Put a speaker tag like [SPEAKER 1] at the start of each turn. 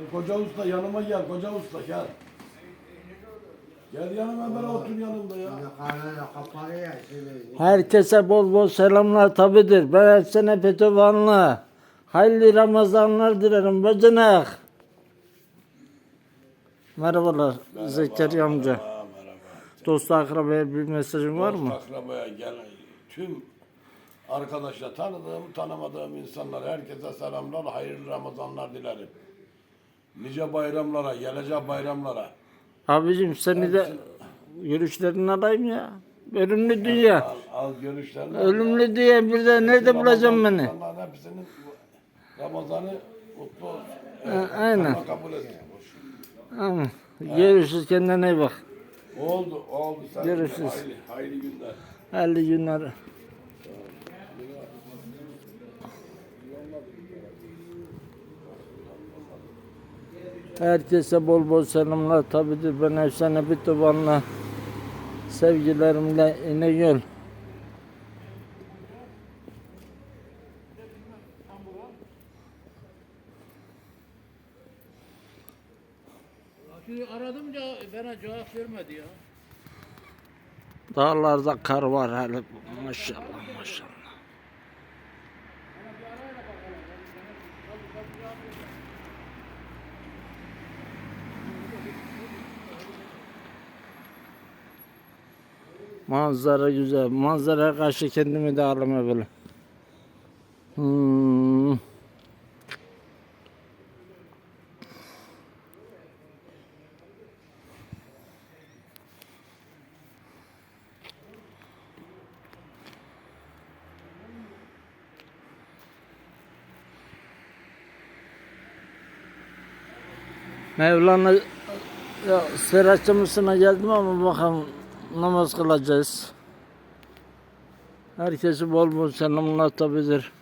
[SPEAKER 1] E, Koca usta yanıma gel koca usta gel. Gel yanıma ben otur yanımda ya.
[SPEAKER 2] Şimdi.
[SPEAKER 3] Herkese bol bol selamlar tabidir. Ben her sene Petovanlı. Hayırlı Ramazanlar dilerim bacanak. Merhabalar Zekeriya amca.
[SPEAKER 1] Merhaba, merhaba.
[SPEAKER 3] Dost akrabaya bir mesajın var mı?
[SPEAKER 1] Dost akrabaya gel. Tüm arkadaşlar tanıdığım tanımadığım insanlar herkese selamlar hayırlı Ramazanlar dilerim. Nice bayramlara gelecek bayramlara.
[SPEAKER 3] Abicim seni de görüşlerini alayım ya. Ölümlü dünya.
[SPEAKER 1] Al, al görüşlerini. al.
[SPEAKER 3] Ölümlü dünya bir de nerede bulacağım beni?
[SPEAKER 1] Allah'ın hepsinin Ramazanı mutlu olsun.
[SPEAKER 3] Ha, aynen.
[SPEAKER 1] Allah kabul etsin.
[SPEAKER 3] Tamam. Görüşürüz kendine iyi bak.
[SPEAKER 1] Oldu, oldu. Sen
[SPEAKER 3] Görüşürüz.
[SPEAKER 1] Hayırlı, hayırlı günler.
[SPEAKER 3] Hayırlı günler. Herkese bol bol selamlar tabidir. Ben efsane bir tubanla sevgilerimle İnegöl.
[SPEAKER 4] Şimdi aradım ya bana cevap vermedi ya.
[SPEAKER 3] Dağlarda kar var hele maşallah maşallah. Manzara güzel. Manzaraya karşı kendimi de ağlama böyle. Hmm. Mevlana ya, Seraçımısına geldim ama bakalım namaz kılacağız. Herkesi bol bol selamlar tabidir.